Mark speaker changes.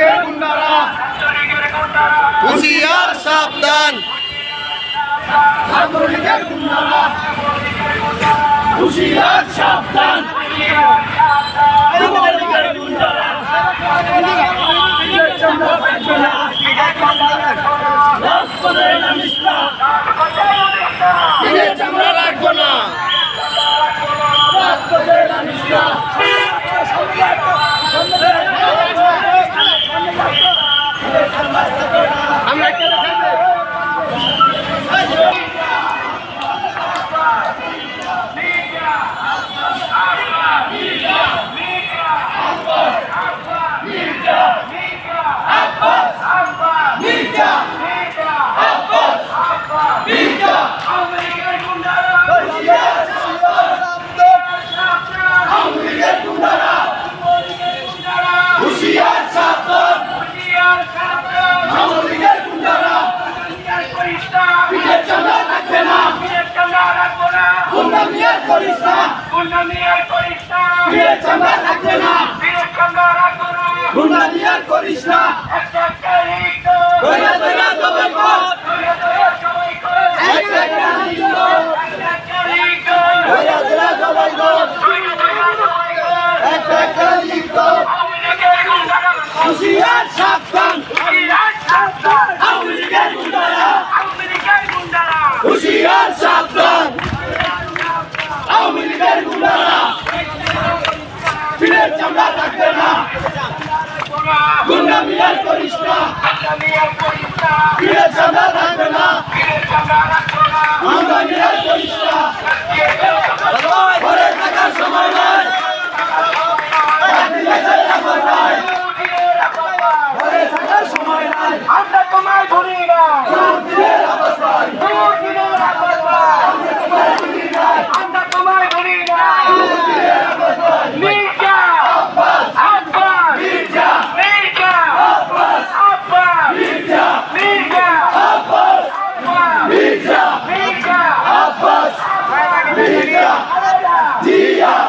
Speaker 1: লীগের গুন্ডারা হুঁশিয়ার সাবধান। ছাত্রলীগের গুন্ডারা না বিয়ে করিস না। গুন্ডা বিয়ে করিস না। বিয়ে চান্দা রাখবে না। বিয়ে চান্দা রাখবে না। গুন্ডা বিয়ে করিস না। আমি আর করিস